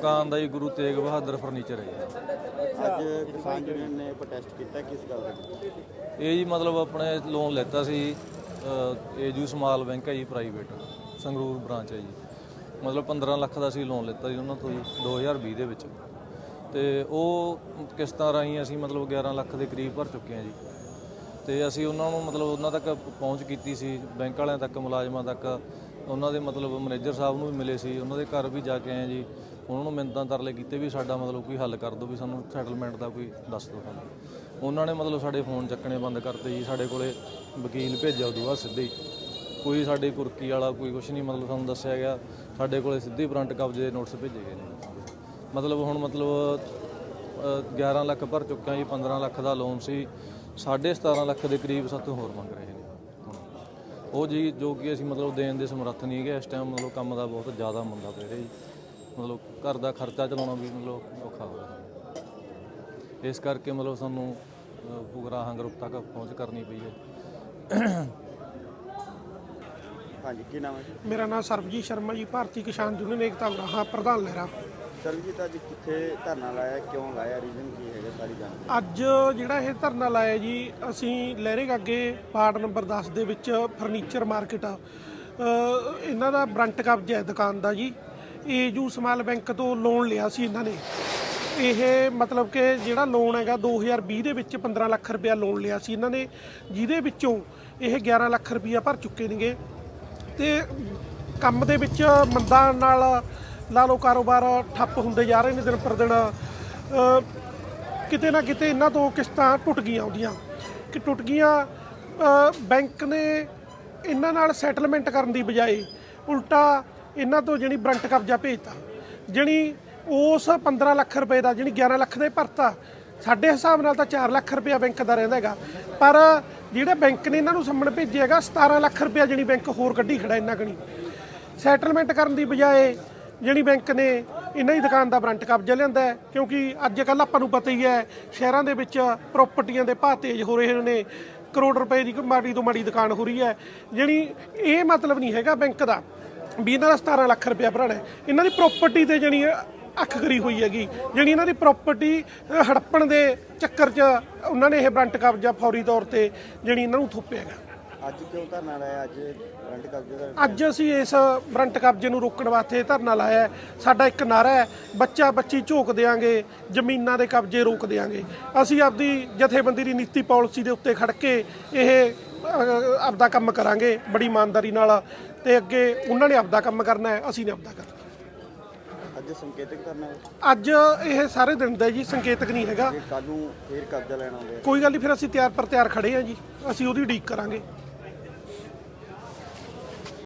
ਦੁਕਾਨ ਦਾ ਜੀ ਗੁਰੂ ਤੇਗ ਬਹਾਦਰ ਫਰਨੀਚਰ ਹੈ ਜੀ। ਅੱਜ ਕਿਸਾਨ ਯੂਨੀਅਨ ਨੇ ਪ੍ਰੋਟੈਸਟ ਕੀਤਾ ਕਿਸ ਗੱਲ ਦਾ ਇਹ ਜੀ ਮਤਲਬ ਆਪਣੇ ਲੋਨ ਲੈਤਾ ਸੀ ਏਜੂ ਸਮਾਲ ਬੈਂਕ ਹੈ ਜੀ ਪ੍ਰਾਈਵੇਟ ਸੰਗਰੂਰ ਬ੍ਰਾਂਚ ਹੈ ਜੀ। ਮਤਲਬ 15 ਲੱਖ ਦਾ ਸੀ ਲੋਨ ਲੈਤਾ ਜੀ ਉਹਨਾਂ ਤੋਂ ਜੀ 2020 ਦੇ ਵਿੱਚ। ਤੇ ਉਹ ਕਿਸ਼ਤਾਂ ਰਾਹੀਂ ਅਸੀਂ ਮਤਲਬ 11 ਲੱਖ ਦੇ ਕਰੀਬ ਭਰ ਚੁੱਕੇ ਹਾਂ ਜੀ। ਤੇ ਅਸੀਂ ਉਹਨਾਂ ਨੂੰ ਮਤਲਬ ਉਹਨਾਂ ਤੱਕ ਪਹੁੰਚ ਕੀਤੀ ਸੀ ਬੈਂਕ ਵਾਲਿਆਂ ਤੱਕ ਮੁਲਾਜ਼ਮਾਂ ਤੱਕ। ਉਹਨਾਂ ਦੇ ਮਤਲਬ ਮੈਨੇਜਰ ਸਾਹਿਬ ਨੂੰ ਵੀ ਮਿਲੇ ਸੀ ਉਹਨਾਂ ਦੇ ਘਰ ਵੀ ਜਾ ਕੇ ਆਏ ਜੀ। ਉਹਨਾਂ ਨੂੰ ਮਿੰਤਾਂ ਤਰਲੇ ਕੀਤੇ ਵੀ ਸਾਡਾ ਮਤਲਬ ਕੋਈ ਹੱਲ ਕਰ ਦਿਓ ਵੀ ਸਾਨੂੰ ਸੈਟਲਮੈਂਟ ਦਾ ਕੋਈ ਦੱਸ ਦਿਓ ਸਾਨੂੰ। ਉਹਨਾਂ ਨੇ ਮਤਲਬ ਸਾਡੇ ਫੋਨ ਚੱਕਣੇ ਬੰਦ ਕਰਤੇ ਜੀ ਸਾਡੇ ਕੋਲੇ ਵਕੀਲ ਭੇਜਿਆ ਉਦੋਂ ਬਾਅਦ ਸਿੱਧੇ ਹੀ। ਕੋਈ ਸਾਡੇ ਕੁਰਕੀ ਵਾਲਾ ਕੋਈ ਕੁਛ ਨਹੀਂ ਮਤਲਬ ਸਾਨੂੰ ਦੱਸਿਆ ਗਿਆ। ਸਾਡੇ ਕੋਲੇ ਸਿੱਧੇ ਫਰੰਟ ਕਬਜ਼ੇ ਦੇ ਨੋਟਿਸ ਭੇਜੇ ਗਏ ਨੇ। ਮਤਲਬ ਹੁਣ ਮਤਲਬ ਅ, 11 ਲੱਖ ਭਰ ਚੁੱਕਿਆ ਜੀ 15 ਲੱਖ ਦਾ ਲੋਨ ਸੀ। 17.5 ਲੱਖ ਦੇ ਕਰੀਬ ਸਾਤੋਂ ਹੋਰ ਮੰਗ ਰਹੇ ਨੇ। ਉਹ ਜੀ ਜੋ ਕਿ ਅਸੀਂ ਮਤਲਬ ਦੇਣ ਦੇ ਸਮਰੱਥ ਨਹੀਂ ਹੈਗੇ ਇਸ ਟਾਈਮ ਮਤਲਬ ਕੰਮ ਦਾ ਬਹੁਤ ਜ਼ਿਆਦਾ ਮੰਦਾ ਪੈ ਰਿਹਾ ਜੀ। ਮਤਲਬ ਘਰ ਦਾ ਖਰਚਾ ਚਲਾਉਣਾ ਵੀ ਮਤਲਬ ਔਖਾ ਹੋ ਰਿਹਾ। ਇਸ ਕਰਕੇ ਮਤਲਬ ਸਾਨੂੰ ਪੁਗਰਾਹਾਂ ਗਰੁੱਪ ਤੱਕ ਪਹੁੰਚ ਕਰਨੀ ਪਈ ਹੈ। ਹਾਂਜੀ ਕੀ ਨਾਮ ਹੈ ਜੀ? ਮੇਰਾ ਨਾਮ ਸਰਬਜੀਤ ਸ਼ਰਮਾ ਜੀ ਭਾਰਤੀ ਕਿਸਾਨ ਯੂਨੀਅਨ ਏਕਤਾ ਉਰਾਹਾ ਪ੍ਰਧਾਨ ਲਹਿਰਾ। ਸਰਬਜੀਤ ਅੱਜ ਕਿੱਥੇ ਧਰਨਾ ਲਾਇਆ ਕਿਉਂ ਲਾਇਆ? ਰੀਜ਼ਨ ਕੀ ਹੈਗਾ ਸਾਰੀ ਜਾਣਕਾਰੀ? ਅੱਜ ਜਿਹੜਾ ਇਹ ਧਰਨਾ ਲਾਇਆ ਜੀ ਅਸੀਂ ਲਹਿਰੇ ਗਾਗੇ ਵਾਰਡ ਨੰਬਰ 10 ਦੇ ਵਿੱਚ ਫਰਨੀਚਰ ਮਾਰਕੀਟ ਆ। ਇਹਨਾਂ ਦਾ ਬਰੰਟ ਕਬਜ਼ਾ ਹੈ ਦੁਕਾਨ ਦਾ ਜੀ। ਏਜੂ ਸਮਾਲ ਬੈਂਕ ਤੋਂ ਲੋਨ ਲਿਆ ਸੀ ਇਹਨਾਂ ਨੇ। ਇਹ ਮਤਲਬ ਕਿ ਜਿਹੜਾ ਲੋਨ ਹੈਗਾ 2020 ਦੇ ਵਿੱਚ 15 ਲੱਖ ਰੁਪਇਆ ਲੋਨ ਲਿਆ ਸੀ ਇਹਨਾਂ ਨੇ, ਜਿਹਦੇ ਵਿੱਚੋਂ ਇਹ 11 ਲੱਖ ਰੁਪਇਆ ਭਰ ਚੁੱਕੇ ਨੇਗੇ। ਤੇ ਕੰਮ ਦੇ ਵਿੱਚ ਮੰਦਾ ਨਾਲ ਲਾ ਲਓ ਕਾਰੋਬਾਰ ਠੱਪ ਹੁੰਦੇ ਜਾ ਰਹੇ ਨੇ ਦਿਨ ਪਰ ਦਿਨ। ਕਿਤੇ ਨਾ ਕਿਤੇ ਇਹਨਾਂ ਤੋਂ ਕਿਸ਼ਤਾਂ ਟੁੱਟ ਗਈਆਂ ਆਉਂਦੀਆਂ। ਕਿ ਟੁੱਟ ਗਈਆਂ ਬੈਂਕ ਨੇ ਇਹਨਾਂ ਨਾਲ ਸੈਟਲਮੈਂਟ ਕਰਨ ਦੀ ਬਜਾਏ ਉਲਟਾ ਇਹਨਾਂ ਤੋਂ ਜਿਹੜੀ ਬਰੰਟ ਕਬਜ਼ਾ ਭੇਜਤਾ, ਜਿਹੜੀ ਉਸ 15 ਲੱਖ ਰੁਪਏ ਦਾ, ਜਿਹੜੀ 11 ਲੱਖ ਦੇ ਭਰਤਾ, ਸਾਡੇ ਹਿਸਾਬ ਨਾਲ ਤਾਂ 4 ਲੱਖ ਰੁਪਇਆ ਬੈਂਕ ਦਾ ਰਹਿੰਦਾ ਹੈਗਾ। ਪਰ ਜਿਹੜਾ ਬੈਂਕ ਨੇ ਇਹਨਾਂ ਨੂੰ ਸੰਮਣ ਭੇਜਿਆ ਹੈਗਾ 17 ਲੱਖ ਰੁਪਇਆ ਜਿਹੜੀ ਬੈਂਕ ਹੋਰ ਕੱਢੀ ਖੜਾ ਇਹਨਾਂ ਕਣੀ। ਸੈਟਲਮੈਂਟ ਕਰਨ ਦੀ ਬਜਾਏ ਜਿਹੜੀ ਬੈਂਕ ਨੇ ਇਹਨਾਂ ਦੀ ਦੁਕਾਨ ਦਾ ਬਰੰਟ ਕਬਜ਼ਾ ਲਿਆਂਦਾ ਹੈ, ਕਿਉਂਕਿ ਅੱਜ ਕੱਲ ਆਪਾਂ ਨੂੰ ਪਤਾ ਹੀ ਹੈ, ਸ਼ਹਿਰਾਂ ਦੇ ਵਿੱਚ ਪ੍ਰਾਪਰਟੀਆਂ ਦੇ ਭਾਅ ਤੇਜ਼ ਹੋ ਰਹੇ ਨੇ, ਕਰੋੜ ਰੁਪਏ ਦੀ ਮਾੜੀ ਤੋਂ ਮਾੜੀ ਦੁਕਾਨ ਹੋ ਰਹੀ ਹੈ। ਜਿਹੜੀ ਇਹ ਮਤਲਬ ਨਹੀਂ ਹੈਗਾ ਬੈਂਕ ਦਾ। ਵੀ ਇਹਨਾਂ ਦਾ 17 ਲੱਖ ਰੁਪਇਆ ਭਰਾਣਾ ਹੈ। ਇਹਨਾਂ ਦੀ ਪ੍ਰਾਪਰਟੀ ਤੇ ਜਿਹੜੀ ਅੱਖ ਕਰੀ ਹੋਈ ਹੈਗੀ। ਜਿਹੜੀ ਇਹਨਾਂ ਦੀ ਪ੍ਰਾਪਰਟੀ ਹੜੱਪਣ ਦੇ ਚੱਕਰ 'ਚ ਉਹਨਾਂ ਨੇ ਇਹ ਬਰੰਟ ਕਬਜ਼ਾ ਫੌਰੀ ਤੌਰ ਤੇ ਜਿਹੜੀ ਇਹਨਾਂ ਨੂੰ ਥੋਪਿਆ ਹੈਗਾ। ਅੱਜ ਕਿਉਂ ਧਰਨਾ ਲਾਇਆ? ਅੱਜ ਰੰਟ ਕਬਜ਼ੇ ਦਾ ਅੱਜ ਅਸੀਂ ਇਸ ਬਰੰਟ ਕਬਜ਼ੇ ਨੂੰ ਰੋਕਣ ਵਾਸਤੇ ਧਰਨਾ ਲਾਇਆ ਹੈ। ਸਾਡਾ ਇੱਕ ਨਾਰਾ ਹੈ ਬੱਚਾ ਬੱਚੀ ਝੋਕ ਦੇਾਂਗੇ ਜ਼ਮੀਨਾਂ ਦੇ ਕਬਜ਼ੇ ਰੋਕ ਦੇਾਂਗੇ ਅਸੀਂ ਆਪਦੀ ਜਥੇਬੰਦੀ ਦੀ ਨੀਤੀ ਪਾਲਿਸੀ ਦੇ ਉੱਤੇ ਖੜ ਕੇ ਇਹ ਆਪਦਾ ਕੰਮ ਕਰਾਂਗੇ ਬੜੀ ਇਮਾਨਦਾਰੀ ਨਾਲ ਤੇ ਅੱਗੇ ਉਹਨਾਂ ਨੇ ਆਪਦਾ ਕੰਮ ਕਰਨਾ ਹੈ ਅਸੀਂ ਨੇ ਆਪਦਾ ਕਰਨਾ। ਅੱਜ ਸੰਕੇਤਕ ਧਰਨਾ ਹੈ। ਅੱਜ ਇਹ ਸਾਰੇ ਦਿਨ ਦਾ ਜੀ ਸੰਕੇਤਕ ਨਹੀਂ ਹੈਗਾ। ਕੱਲ ਨੂੰ ਫੇਰ ਕਬਜ਼ਾ ਲੈਣਾ ਹੋਵੇ ਕੋਈ ਗੱਲ ਨਹੀਂ ਫਿਰ ਅਸੀਂ ਤਿਆਰ ਪਰ ਤਿਆਰ ਖੜੇ ਹਾਂ ਜੀ। ਅਸੀਂ ਉਹਦੀ ਉਡੀਕ ਕਰਾਂਗੇ।